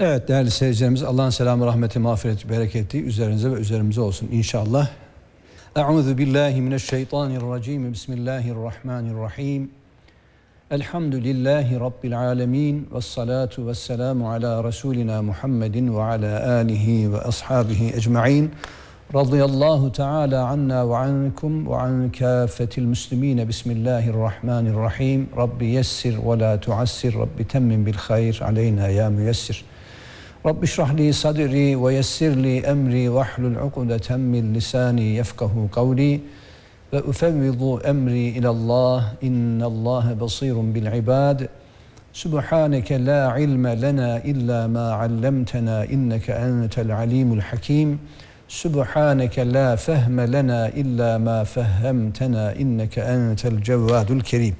Evet değerli seyircilerimiz Allah'ın selamı, rahmeti, mağfireti, bereketi üzerinize ve üzerimize olsun inşallah. Euzu billahi mineşşeytanirracim. Bismillahirrahmanirrahim. Elhamdülillahi Rabbil alemin. Ve salatu ve selamu ala Resulina Muhammedin ve ala alihi ve ashabihi ecma'in. Radıyallahu Teala anna ve ankum ve an kâfetil müslimine. Bismillahirrahmanirrahim. Rabbi yessir ve la tuassir. Rabbi temmin bil hayr aleyna ya müyessir. رب اشرح لي صدري ويسر لي أمري واحلل عقدة من لساني يفقه قولي. وأفوض أمري إلى الله. إن الله بصير بالعباد. سبحانك لا علم لنا إلا ما علمتنا إنك أنت العليم الحكيم. سبحانك لا فهم لنا إلا ما فهمتنا إنك أنت الجواد الكريم.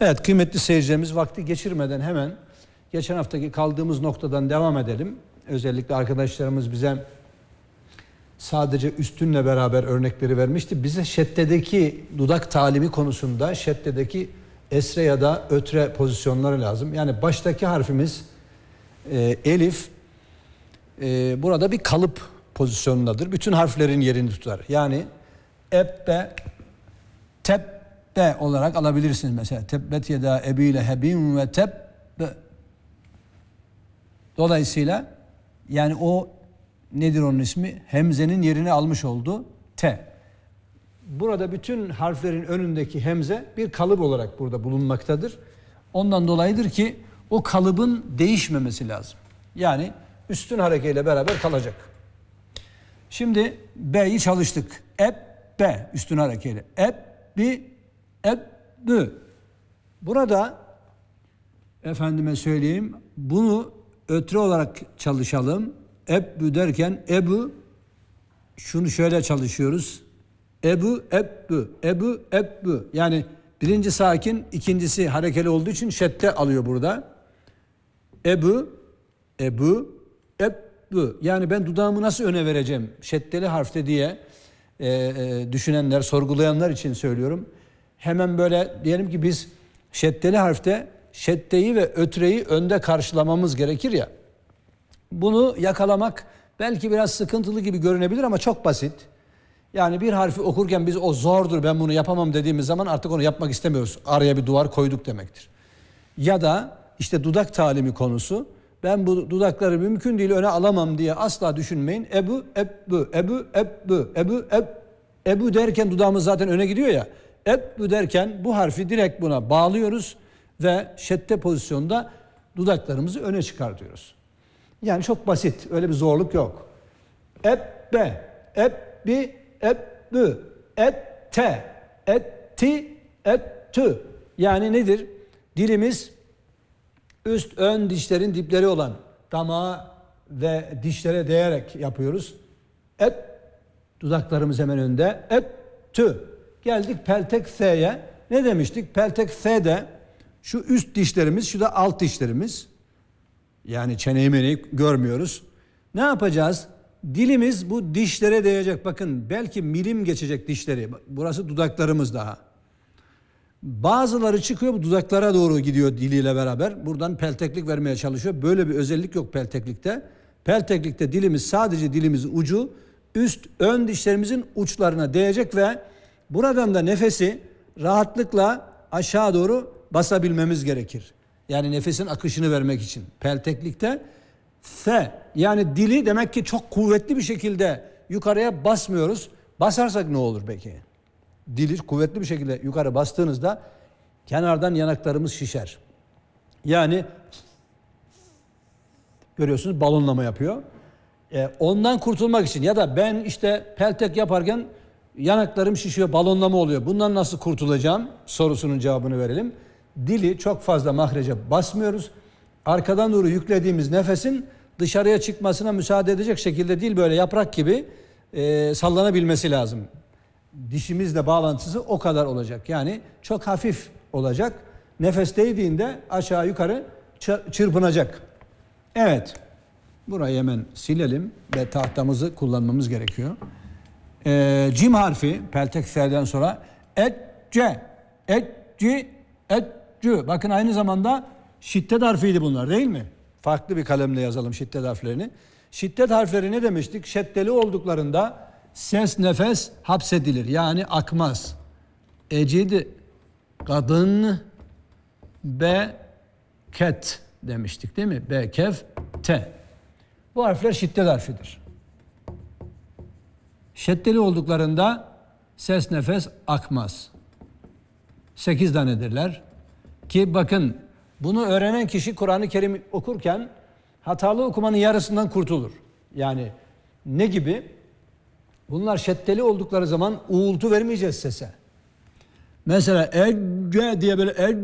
Evet kıymetli seyircilerimiz vakti geçirmeden hemen geçen haftaki kaldığımız noktadan devam edelim. Özellikle arkadaşlarımız bize sadece üstünle beraber örnekleri vermişti. Bize şeddedeki dudak talimi konusunda şeddedeki esre ya da ötre pozisyonları lazım. Yani baştaki harfimiz e, elif e, burada bir kalıp pozisyonundadır. Bütün harflerin yerini tutar. Yani ebbe, tebbe olarak alabilirsiniz mesela. Tebbet yeda ebi lehebin ve tebbe Dolayısıyla yani o nedir onun ismi? Hemzenin yerini almış oldu. T. Burada bütün harflerin önündeki hemze bir kalıp olarak burada bulunmaktadır. Ondan dolayıdır ki o kalıbın değişmemesi lazım. Yani üstün harekeyle beraber kalacak. Şimdi B'yi çalıştık. Eb, B üstün harekeyle. Eb, bi, eb, bü. Burada efendime söyleyeyim bunu ötre olarak çalışalım. Ebbü derken ebu şunu şöyle çalışıyoruz. Ebu, ebbü, ebu, ebbü. Yani birinci sakin, ikincisi harekeli olduğu için şedde alıyor burada. Ebu, ebu, ebbü. Yani ben dudağımı nasıl öne vereceğim şeddeli harfte diye e, e, düşünenler, sorgulayanlar için söylüyorum. Hemen böyle diyelim ki biz şeddeli harfte şeddeyi ve ötreyi önde karşılamamız gerekir ya. Bunu yakalamak belki biraz sıkıntılı gibi görünebilir ama çok basit. Yani bir harfi okurken biz o zordur ben bunu yapamam dediğimiz zaman artık onu yapmak istemiyoruz. Araya bir duvar koyduk demektir. Ya da işte dudak talimi konusu. Ben bu dudakları mümkün değil öne alamam diye asla düşünmeyin. Ebu, ebbu, ebu, ebbu, ebu, eb, ebu derken dudağımız zaten öne gidiyor ya. Ebbu derken bu harfi direkt buna bağlıyoruz ve şedde pozisyonda dudaklarımızı öne çıkartıyoruz. Yani çok basit. Öyle bir zorluk yok. Ebbe, ebbi, ebbü, ette, etti, ettü. Yani nedir? Dilimiz üst ön dişlerin dipleri olan damağa ve dişlere değerek yapıyoruz. Et, dudaklarımız hemen önde. Ettü. Geldik peltek S'ye. Ne demiştik? Peltek S'de şu üst dişlerimiz, şu da alt dişlerimiz. Yani çeneyi meneyi görmüyoruz. Ne yapacağız? Dilimiz bu dişlere değecek. Bakın belki milim geçecek dişleri. Burası dudaklarımız daha. Bazıları çıkıyor bu dudaklara doğru gidiyor diliyle beraber. Buradan pelteklik vermeye çalışıyor. Böyle bir özellik yok pelteklikte. Pelteklikte dilimiz sadece dilimizin ucu üst ön dişlerimizin uçlarına değecek ve buradan da nefesi rahatlıkla aşağı doğru basabilmemiz gerekir. Yani nefesin akışını vermek için. Pelteklikte F yani dili demek ki çok kuvvetli bir şekilde yukarıya basmıyoruz. Basarsak ne olur peki? Dili kuvvetli bir şekilde yukarı bastığınızda kenardan yanaklarımız şişer. Yani görüyorsunuz balonlama yapıyor. Ee, ondan kurtulmak için ya da ben işte peltek yaparken yanaklarım şişiyor, balonlama oluyor. Bundan nasıl kurtulacağım sorusunun cevabını verelim. Dili çok fazla mahreca basmıyoruz. Arkadan doğru yüklediğimiz nefesin dışarıya çıkmasına müsaade edecek şekilde değil böyle yaprak gibi e, sallanabilmesi lazım. Dişimizle bağlantısı o kadar olacak. Yani çok hafif olacak. Nefes değdiğinde aşağı yukarı çırpınacak. Evet. Burayı hemen silelim ve tahtamızı kullanmamız gerekiyor. Ee, cim harfi peltek F'den sonra et, c, et, ci, et, cü. Bakın aynı zamanda şiddet harfiydi bunlar değil mi? farklı bir kalemle yazalım şiddet harflerini. Şiddet harfleri ne demiştik? Şeddeli olduklarında ses nefes hapsedilir. Yani akmaz. Ecid kadın be ket demiştik değil mi? B kef te. Bu harfler şiddet harfidir. Şeddeli olduklarında ses nefes akmaz. Sekiz tanedirler. Ki bakın bunu öğrenen kişi Kur'an-ı Kerim okurken hatalı okumanın yarısından kurtulur. Yani ne gibi? Bunlar şeddeli oldukları zaman uğultu vermeyeceğiz sese. Mesela ege diye böyle eg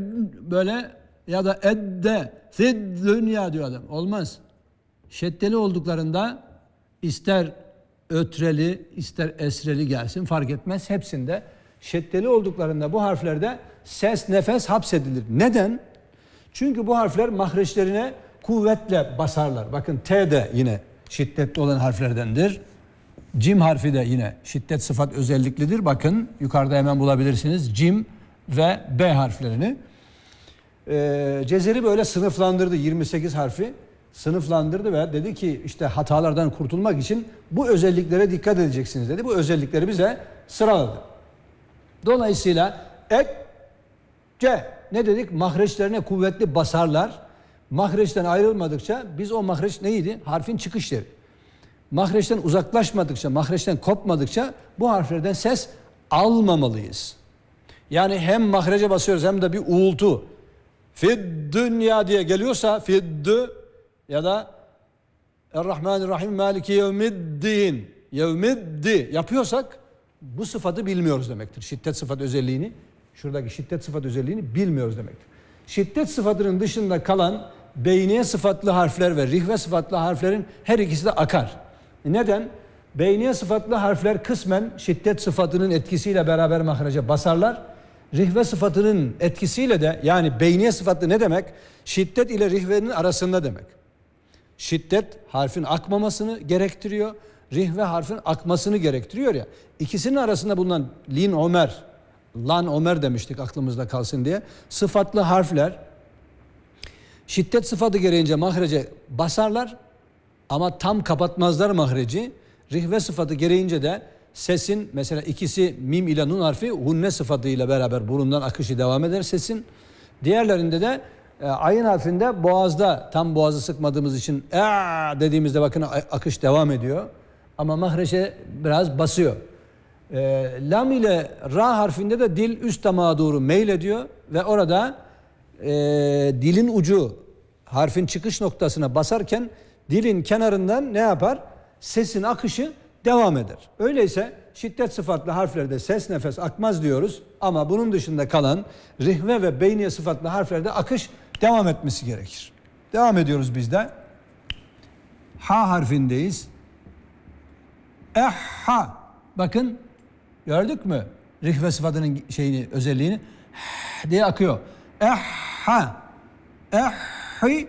böyle ya da edde fid dünya diyor adam. Olmaz. Şeddeli olduklarında ister ötreli ister esreli gelsin fark etmez. Hepsinde şeddeli olduklarında bu harflerde ses nefes hapsedilir. Neden? Çünkü bu harfler mahreçlerine kuvvetle basarlar. Bakın T de yine şiddetli olan harflerdendir. Cim harfi de yine şiddet sıfat özelliklidir. Bakın yukarıda hemen bulabilirsiniz. Cim ve B harflerini. Ee, Cezeri böyle sınıflandırdı 28 harfi sınıflandırdı ve dedi ki işte hatalardan kurtulmak için bu özelliklere dikkat edeceksiniz dedi. Bu özellikleri bize sıraladı. Dolayısıyla ek C ne dedik? Mahreçlerine kuvvetli basarlar. Mahreçten ayrılmadıkça biz o mahreç neydi? Harfin çıkış yeri. Mahreçten uzaklaşmadıkça, mahreçten kopmadıkça bu harflerden ses almamalıyız. Yani hem mahrece basıyoruz hem de bir uğultu. Fid dünya diye geliyorsa fiddü ya da Errahmanirrahim Maliki yevmiddin yevmiddi yapıyorsak bu sıfatı bilmiyoruz demektir. Şiddet sıfat özelliğini şuradaki şiddet sıfat özelliğini bilmiyoruz demektir. Şiddet sıfatının dışında kalan beyniye sıfatlı harfler ve rihve sıfatlı harflerin her ikisi de akar. Neden? Beyniye sıfatlı harfler kısmen şiddet sıfatının etkisiyle beraber mahraca basarlar. Rihve sıfatının etkisiyle de yani beyniye sıfatlı ne demek? Şiddet ile rihvenin arasında demek. Şiddet harfin akmamasını gerektiriyor. Rihve harfin akmasını gerektiriyor ya. İkisinin arasında bulunan lin omer, lan omer demiştik aklımızda kalsın diye. Sıfatlı harfler şiddet sıfatı gereğince mahrece basarlar ama tam kapatmazlar mahreci. Rihve sıfatı gereğince de sesin mesela ikisi mim ile nun harfi hunne sıfatıyla beraber burundan akışı devam eder sesin. Diğerlerinde de e, ayın harfinde boğazda tam boğazı sıkmadığımız için e dediğimizde bakın akış devam ediyor. Ama mahreçe biraz basıyor. E, lam ile ra harfinde de dil üst damağa doğru meylediyor ve orada e, dilin ucu harfin çıkış noktasına basarken dilin kenarından ne yapar? Sesin akışı devam eder. Öyleyse şiddet sıfatlı harflerde ses nefes akmaz diyoruz ama bunun dışında kalan rihve ve beyniye sıfatlı harflerde akış devam etmesi gerekir. Devam ediyoruz biz de. Ha harfindeyiz. Ehha. Bakın gördük mü? Rihve sıfatının şeyini, özelliğini diye akıyor. Ehha. Ehhi.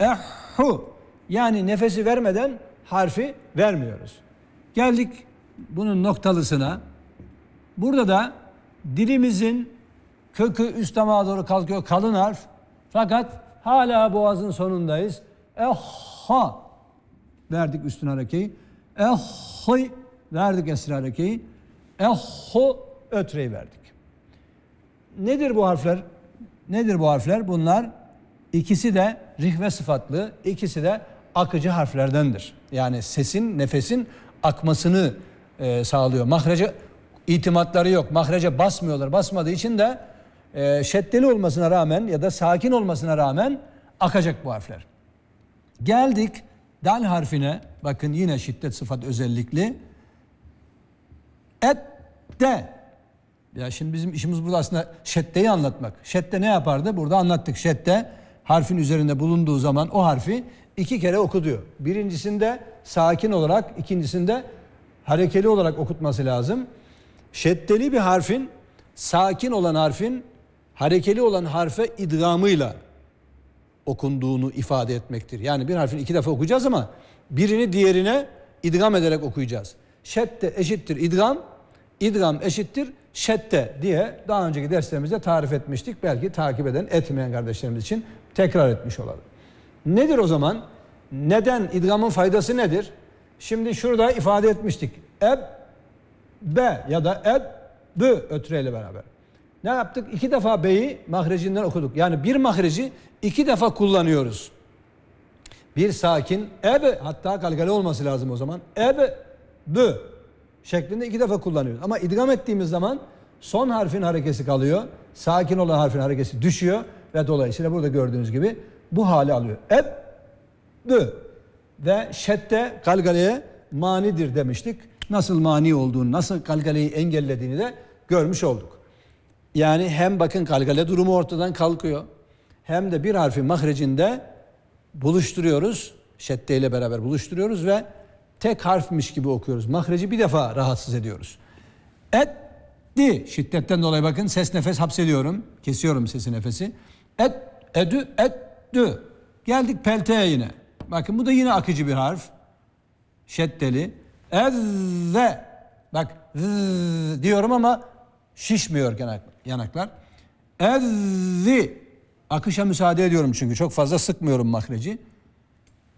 Ehhu. Yani nefesi vermeden harfi vermiyoruz. Geldik bunun noktalısına. Burada da dilimizin kökü üst damağa doğru kalkıyor kalın harf. Fakat hala boğazın sonundayız. Ehha verdik üstün harekeyi. Ehhi verdik esir harekeyi. Ehhu ötreyi verdik. Nedir bu harfler? Nedir bu harfler? Bunlar ikisi de rihve sıfatlı, ikisi de akıcı harflerdendir. Yani sesin, nefesin akmasını e, sağlıyor. Mahrece itimatları yok. Mahrece basmıyorlar. Basmadığı için de e, şeddeli olmasına rağmen ya da sakin olmasına rağmen akacak bu harfler. Geldik dal harfine. Bakın yine şiddet sıfat özellikli. Et de. Ya şimdi bizim işimiz burada aslında şeddeyi anlatmak. Şedde ne yapardı? Burada anlattık. Şedde harfin üzerinde bulunduğu zaman o harfi iki kere oku diyor. Birincisinde sakin olarak, ikincisinde harekeli olarak okutması lazım. Şeddeli bir harfin, sakin olan harfin, harekeli olan harfe idgamıyla okunduğunu ifade etmektir. Yani bir harfin iki defa okuyacağız ama birini diğerine idgam ederek okuyacağız. Şedde eşittir idgam, idgam eşittir şedde diye daha önceki derslerimizde tarif etmiştik. Belki takip eden, etmeyen kardeşlerimiz için tekrar etmiş olalım. Nedir o zaman? Neden? idgamın faydası nedir? Şimdi şurada ifade etmiştik. Eb, be ya da eb, bü ötreyle beraber. Ne yaptık? İki defa beyi mahrecinden okuduk. Yani bir mahreci iki defa kullanıyoruz. Bir sakin eb hatta galgale olması lazım o zaman. Eb, bü şeklinde iki defa kullanıyoruz. Ama idgam ettiğimiz zaman son harfin harekesi kalıyor. Sakin olan harfin harekesi düşüyor ve dolayısıyla burada gördüğünüz gibi bu hali alıyor. Eb, bü ve şedde galgaleye manidir demiştik. Nasıl mani olduğunu, nasıl galgaleyi engellediğini de görmüş olduk. Yani hem bakın galgale durumu ortadan kalkıyor. Hem de bir harfi mahrecinde buluşturuyoruz. Şedde ile beraber buluşturuyoruz ve tek harfmiş gibi okuyoruz. Mahreci bir defa rahatsız ediyoruz. Etti. Şiddetten dolayı bakın ses nefes hapsediyorum. Kesiyorum sesi nefesi. Et, edü, ettü. Geldik pelteye yine. Bakın bu da yine akıcı bir harf. Şeddeli. Ezze. Bak zzz diyorum ama şişmiyor yanak- yanaklar. Ezzi. Akışa müsaade ediyorum çünkü çok fazla sıkmıyorum mahreci.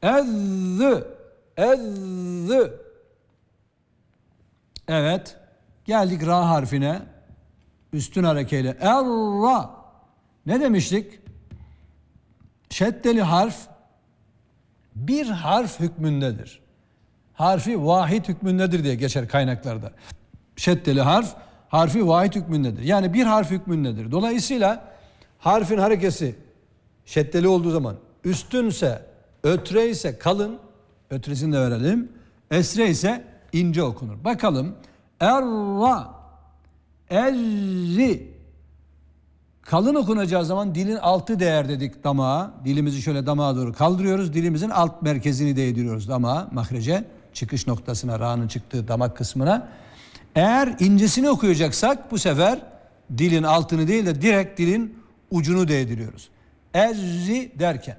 Ezzü. Ezzü. Evet. Geldik ra harfine. Üstün harekeyle. Erra. Ne demiştik? Şeddeli harf bir harf hükmündedir. Harfi vahid hükmündedir diye geçer kaynaklarda. Şeddeli harf harfi vahid hükmündedir. Yani bir harf hükmündedir. Dolayısıyla harfin harekesi şeddeli olduğu zaman üstünse, ötre ise kalın, ötresini de verelim. Esre ise ince okunur. Bakalım. Erra, erri, Kalın okunacağı zaman dilin altı değer dedik damağa. Dilimizi şöyle damağa doğru kaldırıyoruz. Dilimizin alt merkezini değdiriyoruz damağa, mahrece, çıkış noktasına, ra'nın çıktığı damak kısmına. Eğer incesini okuyacaksak bu sefer dilin altını değil de direkt dilin ucunu değdiriyoruz. Erri derken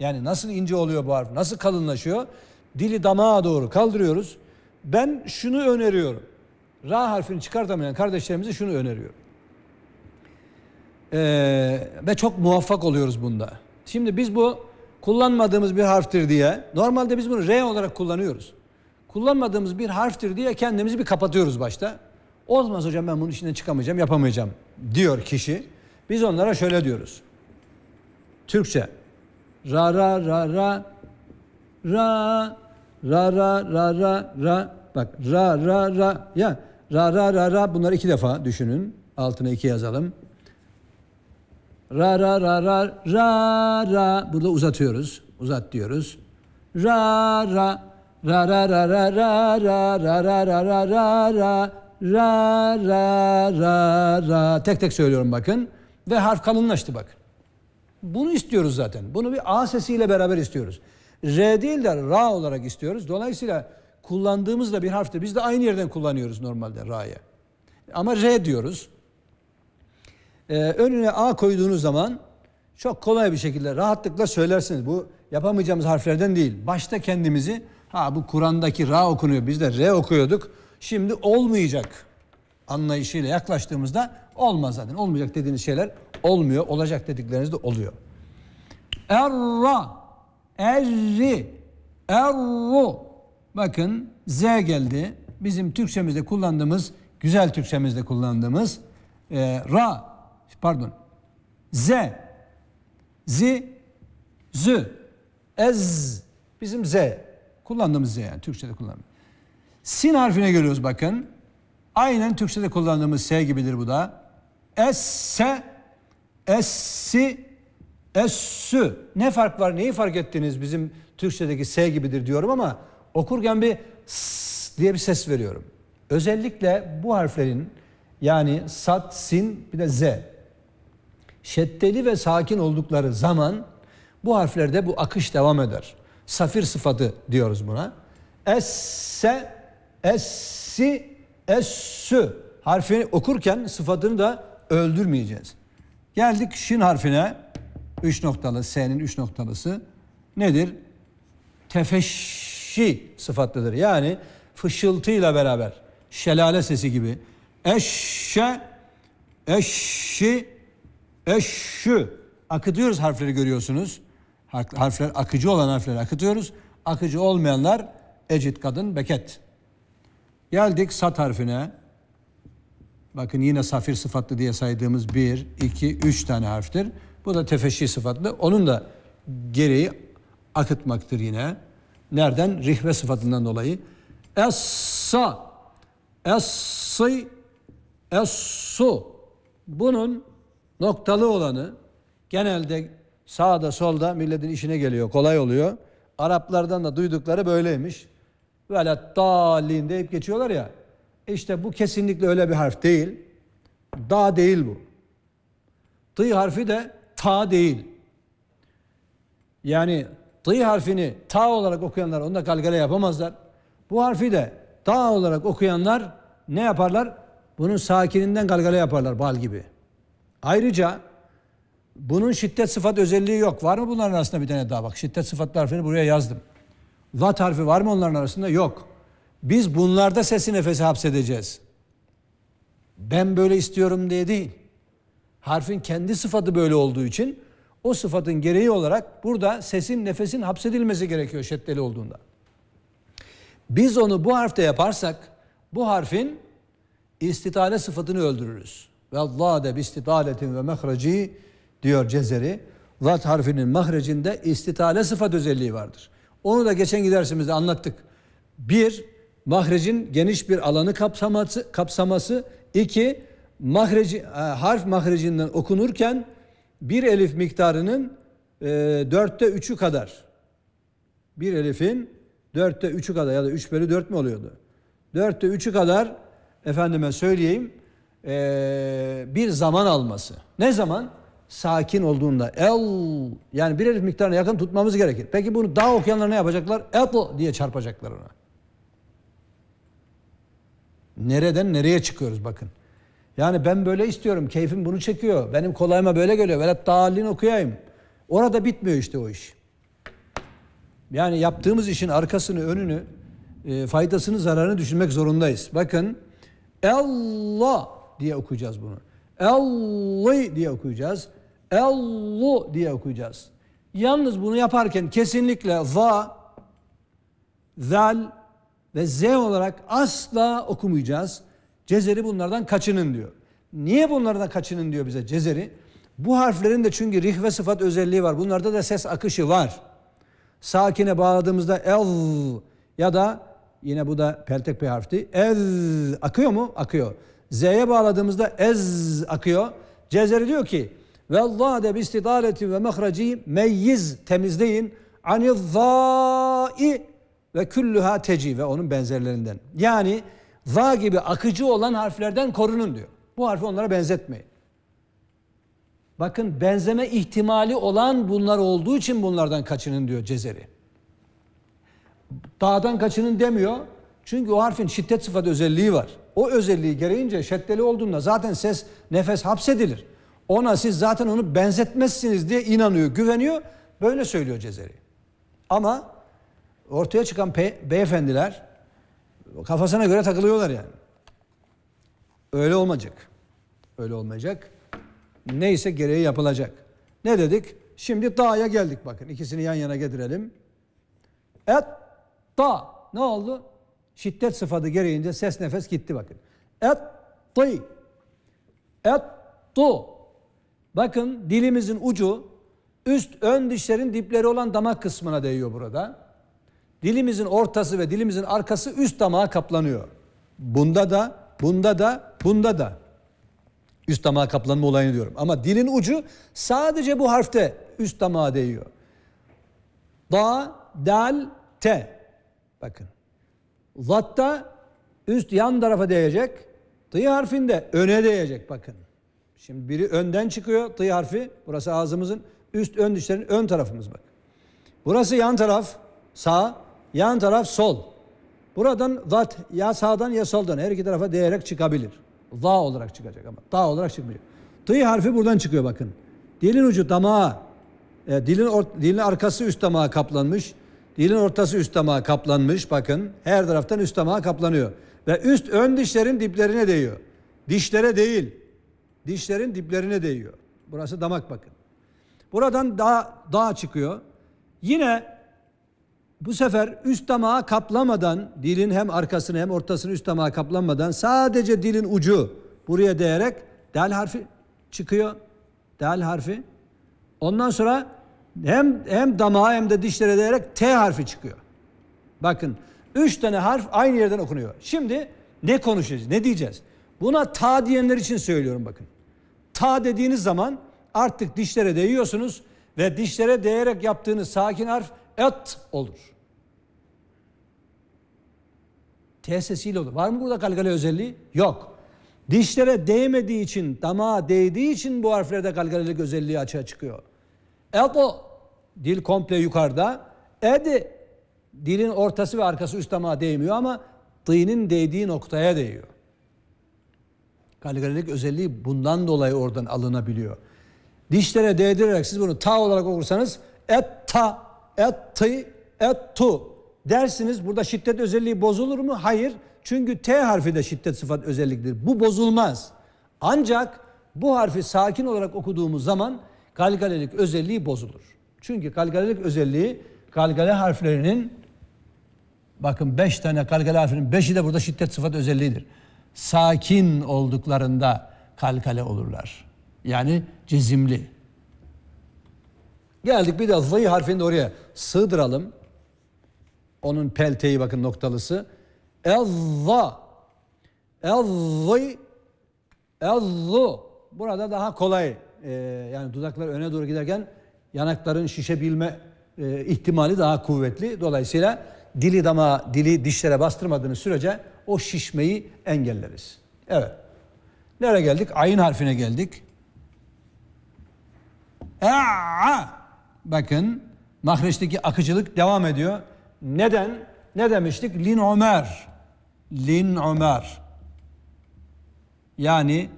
yani nasıl ince oluyor bu harf, nasıl kalınlaşıyor? Dili damağa doğru kaldırıyoruz. Ben şunu öneriyorum. Ra harfini çıkartamayan kardeşlerimize şunu öneriyorum. Ee, ve çok muvaffak oluyoruz bunda. Şimdi biz bu kullanmadığımız bir harftir diye normalde biz bunu R olarak kullanıyoruz. Kullanmadığımız bir harftir diye kendimizi bir kapatıyoruz başta. Olmaz hocam ben bunun içinden çıkamayacağım, yapamayacağım diyor kişi. Biz onlara şöyle diyoruz. Türkçe. Ra ra ra ra ra ra ra ra ra ra bak ra ra ra ya ra ra ra ra bunları iki defa düşünün. Altına iki yazalım. Ra ra ra ra ra ra burada uzatıyoruz. Uzat diyoruz. Ra ra ra ra ra ra ra ra ra ra ra ra ra ra ra ra ra ra tek tek söylüyorum bakın ve harf kalınlaştı bakın. Bunu istiyoruz zaten. Bunu bir A sesiyle beraber istiyoruz. R değil de Ra olarak istiyoruz. Dolayısıyla kullandığımız da bir harftir. Biz de aynı yerden kullanıyoruz normalde Ra'ya. Ama R diyoruz. Ee, önüne A koyduğunuz zaman çok kolay bir şekilde rahatlıkla söylersiniz. Bu yapamayacağımız harflerden değil. Başta kendimizi ha bu Kur'an'daki Ra okunuyor. Biz de R okuyorduk. Şimdi olmayacak anlayışıyla yaklaştığımızda olmaz zaten. Olmayacak dediğiniz şeyler olmuyor. Olacak dedikleriniz de oluyor. Erra, erri, erru. Bakın Z geldi. Bizim Türkçemizde kullandığımız, güzel Türkçemizde kullandığımız e, ra, pardon, Z, zi, zü, ez, bizim Z. Kullandığımız Z yani Türkçede kullandığımız. Sin harfine geliyoruz bakın. Aynen Türkçede kullandığımız S gibidir bu da. Esse, essi, essü. Ne fark var? Neyi fark ettiniz? Bizim Türkçedeki S gibidir diyorum ama okurken bir s diye bir ses veriyorum. Özellikle bu harflerin yani sat, sin bir de z. Şeddeli ve sakin oldukları zaman bu harflerde bu akış devam eder. Safir sıfatı diyoruz buna. Esse, essi, essü harfini okurken sıfatını da öldürmeyeceğiz. Geldik şin harfine. Üç noktalı, S'nin üç noktalısı. Nedir? Tefeşşi sıfatlıdır. Yani fışıltıyla beraber. Şelale sesi gibi. Eşşe, eşşi, eşşü. Akıtıyoruz harfleri görüyorsunuz. Har- Harfler akıcı olan harfleri akıtıyoruz. Akıcı olmayanlar ecit kadın beket. Geldik sat harfine. Bakın yine safir sıfatlı diye saydığımız 1, 2, 3 tane harftir. Bu da tefeşşi sıfatlı. Onun da gereği akıtmaktır yine. Nereden? Rihve sıfatından dolayı. Es-sa, es-su. Bunun noktalı olanı genelde sağda solda milletin işine geliyor, kolay oluyor. Araplardan da duydukları böyleymiş. Böyle dalin deyip geçiyorlar ya. İşte bu kesinlikle öyle bir harf değil. Da değil bu. Tı harfi de ta değil. Yani tı harfini ta olarak okuyanlar onda galgale yapamazlar. Bu harfi de ta olarak okuyanlar ne yaparlar? Bunun sakininden galgale yaparlar bal gibi. Ayrıca bunun şiddet sıfat özelliği yok. Var mı bunların arasında bir tane daha bak. Şiddet sıfatlı harfini buraya yazdım. Vat harfi var mı onların arasında? Yok. Biz bunlarda sesi nefesi hapsedeceğiz. Ben böyle istiyorum diye değil. Harfin kendi sıfatı böyle olduğu için o sıfatın gereği olarak burada sesin nefesin hapsedilmesi gerekiyor şeddeli olduğunda. Biz onu bu harfte yaparsak bu harfin istitale sıfatını öldürürüz. Ve Allah de istitaletin ve mehreci diyor Cezeri. Zat harfinin mahrecinde istitale sıfat özelliği vardır. Onu da geçen gidersimizde anlattık. Bir, mahrecin geniş bir alanı kapsaması, kapsaması. iki mahreci, e, harf mahrecinden okunurken bir elif miktarının e, dörtte üçü kadar. Bir elifin dörtte üçü kadar ya da üç bölü dört mü oluyordu? Dörtte üçü kadar efendime söyleyeyim e, bir zaman alması. Ne zaman? Sakin olduğunda. El yani bir elif miktarına yakın tutmamız gerekir. Peki bunu daha okuyanlar ne yapacaklar? Et diye çarpacaklar ona. Nereden nereye çıkıyoruz bakın. Yani ben böyle istiyorum. Keyfim bunu çekiyor. Benim kolayıma böyle geliyor. Velat dağılin okuyayım. Orada bitmiyor işte o iş. Yani yaptığımız işin arkasını, önünü, e, faydasını, zararını düşünmek zorundayız. Bakın Allah diye okuyacağız bunu. Allah diye okuyacağız. Ellu diye okuyacağız. Yalnız bunu yaparken kesinlikle za, zal ve z olarak asla okumayacağız. Cezeri bunlardan kaçının diyor. Niye bunlardan kaçının diyor bize Cezeri? Bu harflerin de çünkü rih ve sıfat özelliği var. Bunlarda da ses akışı var. Sakine bağladığımızda el ya da yine bu da peltek bir harfti. Ez akıyor mu? Akıyor. Z'ye bağladığımızda ez akıyor. Cezeri diyor ki ve Allah de bistidaleti ve mehreci meyyiz temizleyin anizzai ve küllüha teci ve onun benzerlerinden. Yani za gibi akıcı olan harflerden korunun diyor. Bu harfi onlara benzetmeyin. Bakın benzeme ihtimali olan bunlar olduğu için bunlardan kaçının diyor Cezeri. Dağdan kaçının demiyor. Çünkü o harfin şiddet sıfat özelliği var. O özelliği gereğince şeddeli olduğunda zaten ses, nefes hapsedilir. Ona siz zaten onu benzetmezsiniz diye inanıyor, güveniyor. Böyle söylüyor Cezeri. Ama ortaya çıkan beyefendiler kafasına göre takılıyorlar yani. Öyle olmayacak. Öyle olmayacak. Neyse gereği yapılacak. Ne dedik? Şimdi da'ya geldik bakın. İkisini yan yana getirelim. Et, da. Ne oldu? Şiddet sıfatı gereğince ses nefes gitti bakın. Et, tı. Et, tu. Bakın dilimizin ucu üst ön dişlerin dipleri olan damak kısmına değiyor burada. Dilimizin ortası ve dilimizin arkası üst damağa kaplanıyor. Bunda da, bunda da, bunda da. Üst damağa kaplanma olayını diyorum. Ama dilin ucu sadece bu harfte üst damağa değiyor. Da, dal, te. Bakın. Zatta üst yan tarafa değecek. Tı harfinde öne değecek bakın. Şimdi biri önden çıkıyor tı harfi. Burası ağzımızın üst ön dişlerin ön tarafımız bak. Burası yan taraf sağ, yan taraf sol. Buradan zat ya sağdan ya soldan her iki tarafa değerek çıkabilir. Za olarak çıkacak ama da olarak çıkmayacak. Tı harfi buradan çıkıyor bakın. Dilin ucu damağa, e, dilin or- dilin arkası üst damağa kaplanmış. Dilin ortası üst damağa kaplanmış. Bakın her taraftan üst damağa kaplanıyor. Ve üst ön dişlerin diplerine değiyor. Dişlere değil. Dişlerin diplerine değiyor. Burası damak bakın. Buradan dağ, dağ çıkıyor. Yine bu sefer üst damağı kaplamadan dilin hem arkasını hem ortasını üst damağı kaplamadan sadece dilin ucu buraya değerek dal harfi çıkıyor. Dal harfi. Ondan sonra hem hem damağa hem de dişlere değerek T harfi çıkıyor. Bakın üç tane harf aynı yerden okunuyor. Şimdi ne konuşacağız? Ne diyeceğiz? Buna ta diyenler için söylüyorum bakın. Ta dediğiniz zaman artık dişlere değiyorsunuz ve dişlere değerek yaptığınız sakin harf et olur. T sesiyle olur. Var mı burada galgale özelliği? Yok. Dişlere değmediği için, damağa değdiği için bu harflerde galgalelik özelliği açığa çıkıyor. Eto, dil komple yukarıda. Edi, dilin ortası ve arkası üst damağa değmiyor ama dînin değdiği noktaya değiyor. Galgalelik özelliği bundan dolayı oradan alınabiliyor. Dişlere değdirerek siz bunu ta olarak okursanız et ta, et tı, et tu dersiniz. Burada şiddet özelliği bozulur mu? Hayır. Çünkü T harfi de şiddet sıfat özelliktir. Bu bozulmaz. Ancak bu harfi sakin olarak okuduğumuz zaman galgalelik özelliği bozulur. Çünkü galgalelik özelliği galgale harflerinin bakın 5 tane galgale harfinin 5'i de burada şiddet sıfat özelliğidir. Sakin olduklarında kalkale olurlar. Yani cezimli. Geldik bir de zı harfini oraya sığdıralım. Onun pelteyi bakın noktalısı. Ezza. Ezzı. Ezzu. Burada daha kolay. Ee, yani dudaklar öne doğru giderken yanakların şişebilme e, ihtimali daha kuvvetli. Dolayısıyla dili dama, dili dişlere bastırmadığınız sürece o şişmeyi engelleriz. Evet. Nereye geldik? Ayın harfine geldik. E'a. Bakın mahreçteki akıcılık devam ediyor. Neden? Ne demiştik? Lin Ömer. Lin Ömer. Yani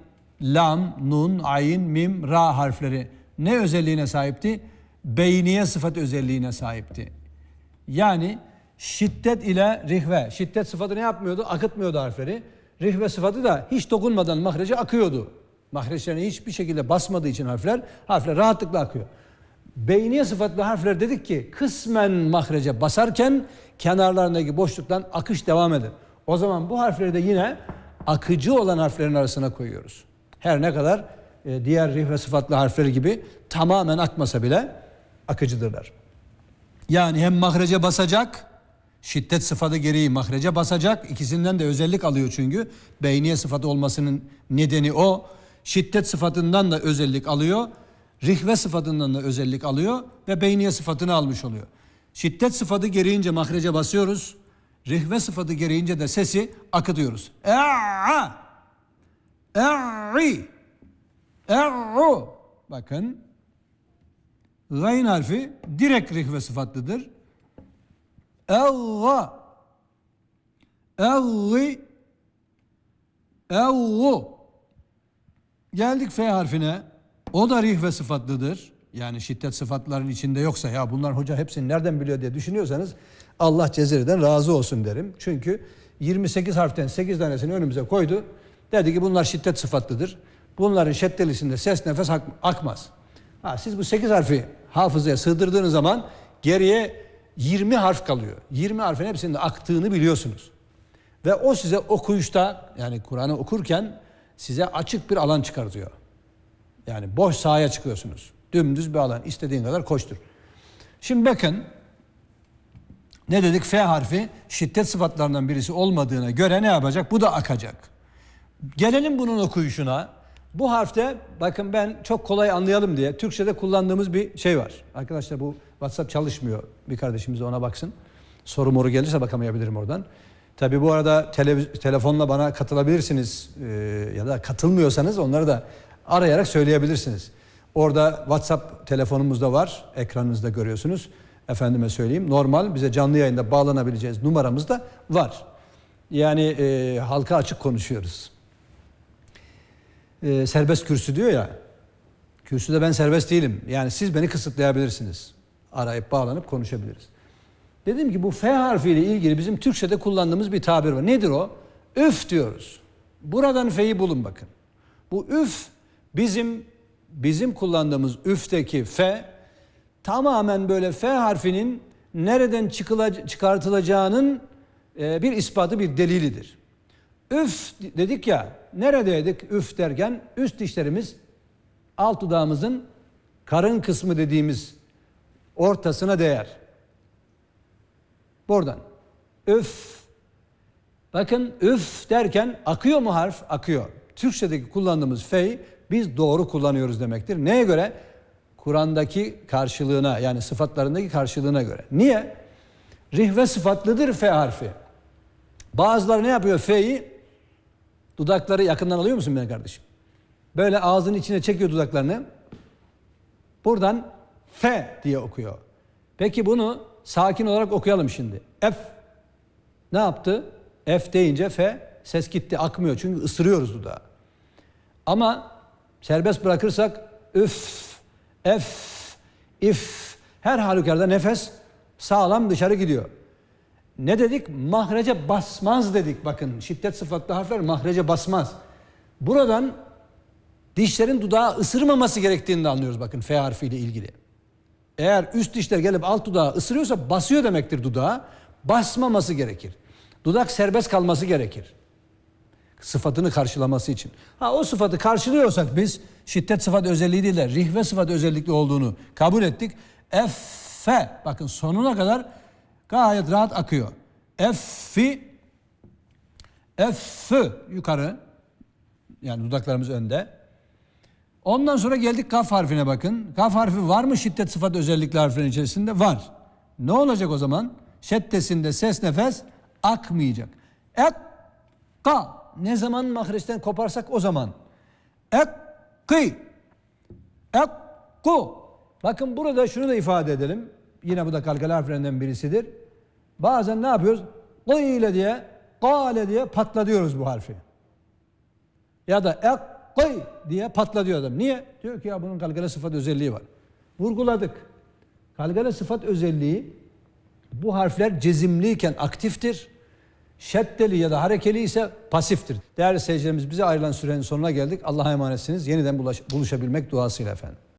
lam, nun, ayin, mim, ra harfleri ne özelliğine sahipti? Beyniye sıfat özelliğine sahipti. Yani şiddet ile rihve. Şiddet sıfatı ne yapmıyordu? Akıtmıyordu harfleri. Rihve sıfatı da hiç dokunmadan mahrece akıyordu. Mahreçlerine hiçbir şekilde basmadığı için harfler, harfler rahatlıkla akıyor. Beyniye sıfatlı harfler dedik ki kısmen mahrece basarken kenarlarındaki boşluktan akış devam eder. O zaman bu harfleri de yine akıcı olan harflerin arasına koyuyoruz. Her ne kadar e, diğer rih ve sıfatlı harfleri gibi tamamen akmasa bile akıcıdırlar. Yani hem mahrece basacak, şiddet sıfatı gereği mahrece basacak. İkisinden de özellik alıyor çünkü. Beyniye sıfatı olmasının nedeni o. Şiddet sıfatından da özellik alıyor. Rihve sıfatından da özellik alıyor ve beyniye sıfatını almış oluyor. Şiddet sıfatı gereğince mahrece basıyoruz. Rihve sıfatı gereğince de sesi akıtıyoruz. E'a, e'i, e'u. Bakın. Gayn harfi direkt rihve sıfatlıdır. Evva, evvi, evvu. Geldik F harfine. O da rih ve sıfatlıdır. Yani şiddet sıfatların içinde yoksa ya bunlar hoca hepsini nereden biliyor diye düşünüyorsanız Allah Cezeri'den razı olsun derim. Çünkü 28 harften 8 tanesini önümüze koydu. Dedi ki bunlar şiddet sıfatlıdır. Bunların şeddelisinde ses nefes ak- akmaz. Ha, siz bu 8 harfi hafızaya sığdırdığınız zaman geriye 20 harf kalıyor. 20 harfin hepsinin aktığını biliyorsunuz. Ve o size okuyuşta yani Kur'an'ı okurken size açık bir alan çıkartıyor. Yani boş sahaya çıkıyorsunuz. Dümdüz bir alan. istediğin kadar koştur. Şimdi bakın ne dedik? F harfi şiddet sıfatlarından birisi olmadığına göre ne yapacak? Bu da akacak. Gelelim bunun okuyuşuna. Bu harfte bakın ben çok kolay anlayalım diye Türkçe'de kullandığımız bir şey var. Arkadaşlar bu WhatsApp çalışmıyor. Bir kardeşimiz de ona baksın. Soru moru gelirse bakamayabilirim oradan. Tabi bu arada televiz- telefonla bana katılabilirsiniz ee, ya da katılmıyorsanız onları da arayarak söyleyebilirsiniz. Orada WhatsApp telefonumuz da var. Ekranınızda görüyorsunuz. Efendime söyleyeyim. Normal bize canlı yayında bağlanabileceğiz numaramız da var. Yani e, halka açık konuşuyoruz. E, serbest kürsü diyor ya. Kürsüde ben serbest değilim. Yani siz beni kısıtlayabilirsiniz. Arayıp bağlanıp konuşabiliriz. Dedim ki bu F harfiyle ilgili bizim Türkçe'de kullandığımız bir tabir var. Nedir o? Üf diyoruz. Buradan F'yi bulun bakın. Bu üf bizim bizim kullandığımız üfteki F tamamen böyle F harfinin nereden çıkıla- çıkartılacağının e, bir ispatı, bir delilidir. Üf dedik ya, neredeydik üf derken üst dişlerimiz alt dudağımızın karın kısmı dediğimiz ortasına değer. Buradan. Üf. Bakın üf derken akıyor mu harf? Akıyor. Türkçedeki kullandığımız fey biz doğru kullanıyoruz demektir. Neye göre? Kur'an'daki karşılığına yani sıfatlarındaki karşılığına göre. Niye? Rihve sıfatlıdır fe harfi. Bazıları ne yapıyor? Fe'yi dudakları yakından alıyor musun benim kardeşim? Böyle ağzının içine çekiyor dudaklarını. Buradan F diye okuyor. Peki bunu sakin olarak okuyalım şimdi. F. Ne yaptı? F deyince F ses gitti, akmıyor. Çünkü ısırıyoruz dudağı. Ama serbest bırakırsak üf, f, if her halükarda nefes sağlam dışarı gidiyor. Ne dedik? Mahrece basmaz dedik. Bakın şiddet sıfatlı harfler mahrece basmaz. Buradan dişlerin dudağı ısırmaması gerektiğini de anlıyoruz bakın F harfiyle ilgili. Eğer üst dişler gelip alt dudağı ısırıyorsa basıyor demektir dudağı. Basmaması gerekir. Dudak serbest kalması gerekir. Sıfatını karşılaması için. Ha o sıfatı karşılıyorsak biz şiddet sıfat özelliği değil de rihve sıfat özellikli olduğunu kabul ettik. F bakın sonuna kadar gayet rahat akıyor. F'i F yukarı yani dudaklarımız önde. Ondan sonra geldik kaf harfine bakın. Kaf harfi var mı şiddet sıfat özellikli harflerin içerisinde? Var. Ne olacak o zaman? Şeddesinde ses nefes akmayacak. Ek ka. Ne zaman mahreçten koparsak o zaman. Ek kıy. Ek ku. Bakın burada şunu da ifade edelim. Yine bu da kalkale harflerinden birisidir. Bazen ne yapıyoruz? Kıy ile diye, kale diye patlatıyoruz bu harfi. Ya da ek koy diye patlatıyor adam. Niye? Diyor ki ya bunun kalgale sıfat özelliği var. Vurguladık. Kalgale sıfat özelliği bu harfler cezimliyken aktiftir. Şeddeli ya da harekeli ise pasiftir. Değerli seyircilerimiz bize ayrılan sürenin sonuna geldik. Allah'a emanetsiniz. Yeniden buluşabilmek duasıyla efendim.